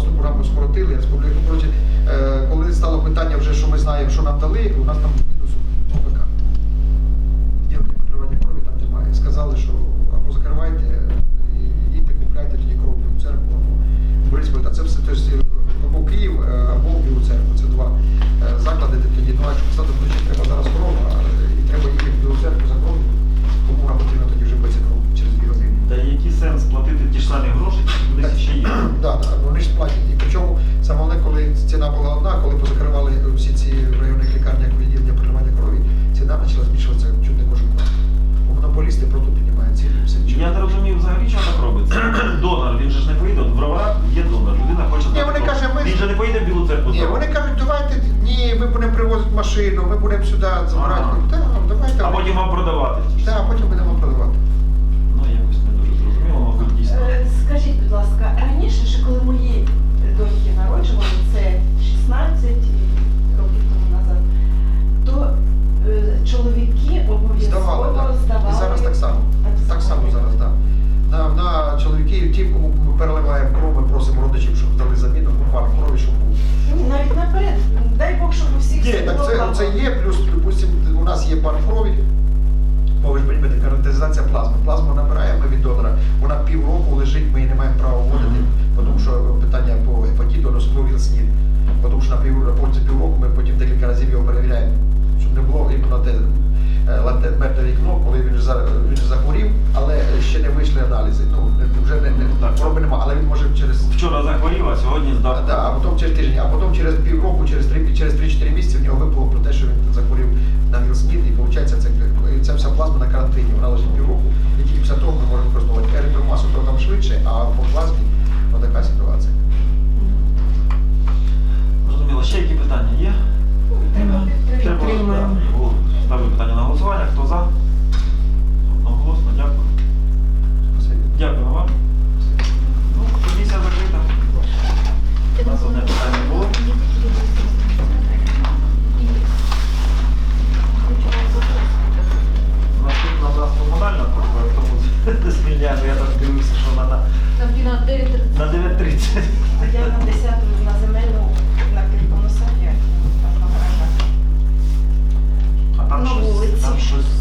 запасну програму скоротили. республіку. коротше, е, коли стало питання вже, що ми знаємо, що нам дали, у нас там мінус ОПК. Ділення покривання крові там немає. Сказали, що будемо. Ага. Так, давайте. А потім вам продавати. Так, а потім будемо продавати. Ну, якось не дуже зрозуміло, мабуть, дійсно. Е, Скажіть, будь ласка, раніше, ще коли мої доньки народжували, це 16 років тому назад, то е, чоловіки Здавали, обов'язково так. здавали. І зараз так само. Так само зараз, так. На, на чоловіків, ті, кому ми переливаємо кров, ми просимо родичів, щоб дали заміну, ну, банк крові, щоб був. Ну, Навіть наперед, дай Бог, щоб у всіх все так це, це є, плюс, допустим, у нас є банк крові, бо ви ж розумієте, карантинізація плазми. Плазму набираємо від донора, вона півроку лежить, ми її не маємо права вводити, тому що питання по гепатиту, особливо ВІЛ-СНІД. Тому що на пів, на півроку ми потім декілька разів його перевіряємо, щоб не було те е, мертве вікно, коли він вже, він захворів, але ще не вийшли аналізи. Ну, не- вже не, не, Так. хвороби нема, але він може через Вчора захворів, а сьогодні здав. да, а потім через тиждень, а потім через півроку, через 3 через 3-4 місяці в нього випало про те, що він захворів на ВІЛ-СНІД, і виходить, це, ця вся плазма на карантині, вона лежить півроку, і тільки після того ми можемо використовувати еритромасу, то там швидше, а по плазмі така ситуація. Зрозуміло, ще які питання є? Тому звільняємо. Я там дивився, що вона на, на 9.30. А я на 10 на земельну на на гаражах. А там На щось, вулиці. там щось.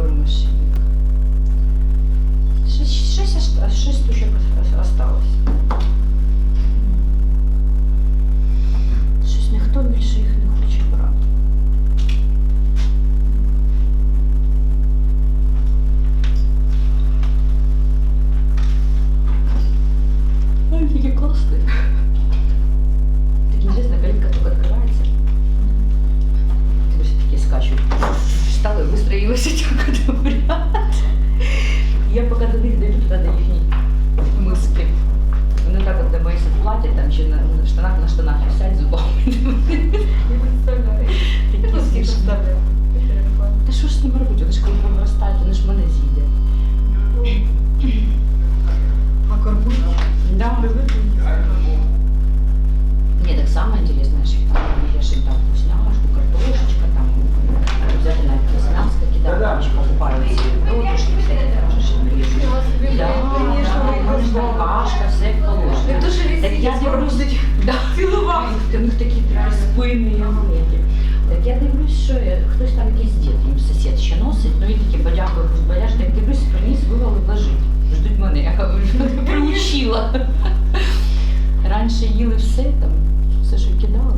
переговоримо ще шесть Щось, щось, щось тут осталось. там чи на, штанах, на штанах і висять зубами. дивлюсь, що хтось там якийсь дід їм сусід ще носить, ну і такі бодяги, бодяжки, я дивлюсь, приніс, вивели, лежить. Ждуть мене, я кажу, прилучила. Раніше їли все там, все, що кидали.